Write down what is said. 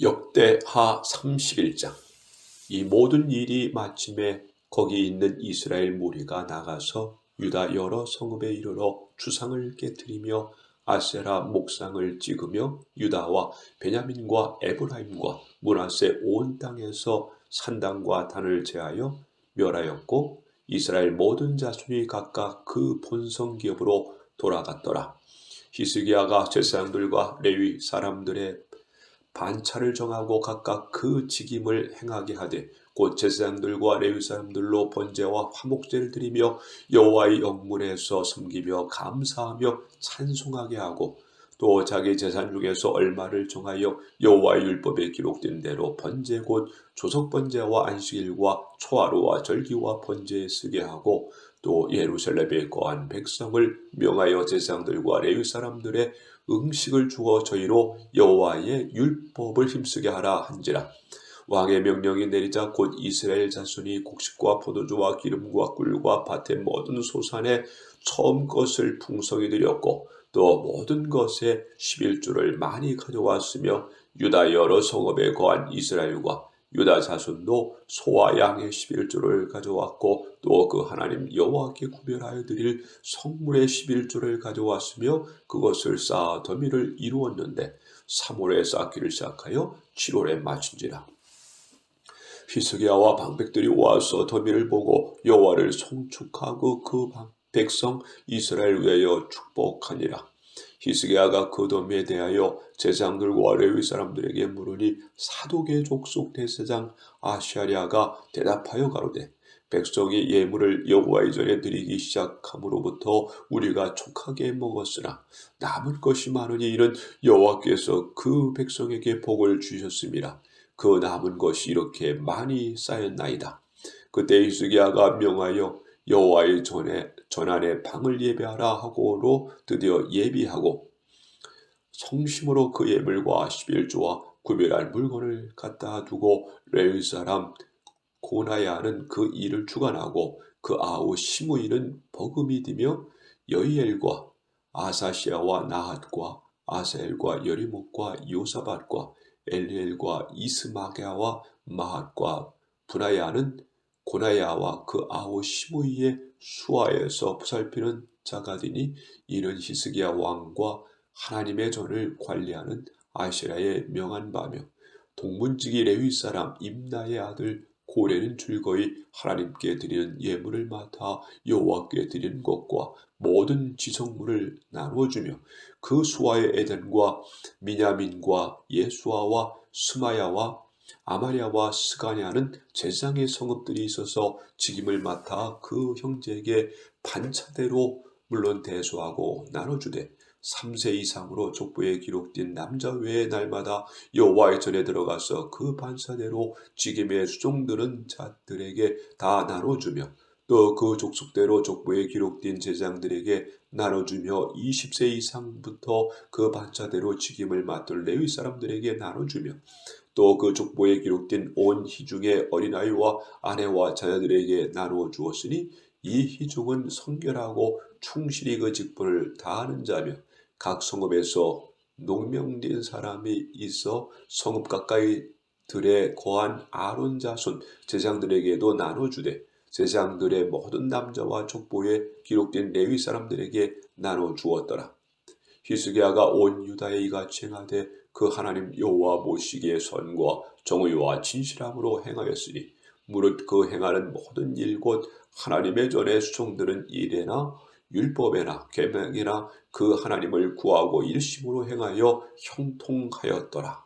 역대하 31장 이 모든 일이 마침에 거기 있는 이스라엘 무리가 나가서 유다 여러 성읍에 이르러 주상을 깨뜨리며 아세라 목상을 찍으며 유다와 베냐민과 에브라임과 문하세 온 땅에서 산당과 단을 제하여 멸하였고 이스라엘 모든 자손이 각각 그 본성 기업으로 돌아갔더라. 히스기야가 제사장들과 레위 사람들의 반차를 정하고 각각 그 직임을 행하게 하되 곧 제사장들과 레위 사람들로 번제와 화목제를 드리며 여호와의 영문에서 섬기며 감사하며 찬송하게 하고 또 자기 재산 중에서 얼마를 정하여 여호와의 율법에 기록된 대로 번제 곧 조석 번제와 안식일과 초하루와 절기와 번제에 쓰게 하고 또 예루살렘에 거한 백성을 명하여 제사장들과 레위 사람들의 음식을 주어 저희로 여호와의 율법을 힘쓰게 하라 한지라. 왕의 명령이 내리자 곧 이스라엘 자손이 곡식과 포도주와 기름과 꿀과 밭의 모든 소산에 처음 것을 풍성히 드렸고 또 모든 것에 11주를 많이 가져왔으며 유다 여러 성읍에 거한 이스라엘과 유다 자손도 소와 양의 11조를 가져왔고 또 그 하나님 여호와께 구별하여 드릴 성물의 11조를 가져왔으며 그것을 쌓아 더미를 이루었는데 3월에 쌓기를 시작하여 7월에 마친지라. 히스기야와 방백들이 와서 더미를 보고 여호와를 송축하고 그 백성 이스라엘 위하여 축복하니라. 히스기야가 그 도미에 대하여 제장들과 레위 사람들에게 물으니 사독의 족속 대세장 아시아리아가 대답하여 가로되 백성이 예물을 여호와의 전에 드리기 시작함으로부터 우리가 촉하게 먹었으나 남은 것이 많으니 이는 여호와께서 그 백성에게 복을 주셨습니다. 그 남은 것이 이렇게 많이 쌓였나이다. 그때 히스기야가 명하여 여호와의 전에 전안에 방을 예배하라 하고로 드디어 예비하고 성심으로 그 예물과 11조와 구별할 물건을 갖다 두고 레위 사람 고나야는 그 일을 주관하고 그 아우 시므이는 버금이 디며 여이엘과 아사시아와 나핫과 아사엘과 여리목과 요사밭과 엘리엘과 이스마게와 마핫과 분하야는 고나야와 그 아우 시므이의 수하에서 보살피는 자가 되니 이는 히스기야 왕과 하나님의 전을 관리하는 아시라의 명한 바며 동문지기 레위 사람 임나의 아들 고래는 즐거이 하나님께 드리는 예물을 맡아 여호와께 드리는 것과 모든 지성물을 나누어주며 그 수하의 에덴과 미냐민과 예수아와 스마야와 아마리아와 스가냐는 제장의 성읍들이 있어서 직임을 맡아 그 형제에게 반차대로 물론 대수하고 나눠주되 3세 이상으로 족보에 기록된 남자 외의 날마다 여호와의 전에 들어가서 그 반사대로 직임에 수종드는 자들에게 다 나눠주며 또 그 족속대로 족보에 기록된 제장들에게 나눠주며 20세 이상부터 그 반차대로 직임을 맡을 레위 사람들에게 나눠주며. 또 그 족보에 기록된 온 희중의 어린아이와 아내와 자녀들에게 나누어 주었으니 이 희중은 성결하고 충실히 그 직분을 다하는 자며 각 성읍에서 농명된 사람이 있어 성읍 가까이 들에 거한 아론 자손 제장들에게도 나눠주되 제장들의 모든 남자와 족보에 기록된 레위 사람들에게 나눠 주었더라. 히스기야가 온 유다에 이같이 행하되 그 하나님 여호와 모시기의 선과 정의와 진실함으로 행하였으니 무릇 그 행하는 모든 일 곧 하나님의 전에 수종드는 일에나 율법에나 계명이나 그 하나님을 구하고 일심으로 행하여 형통하였더라.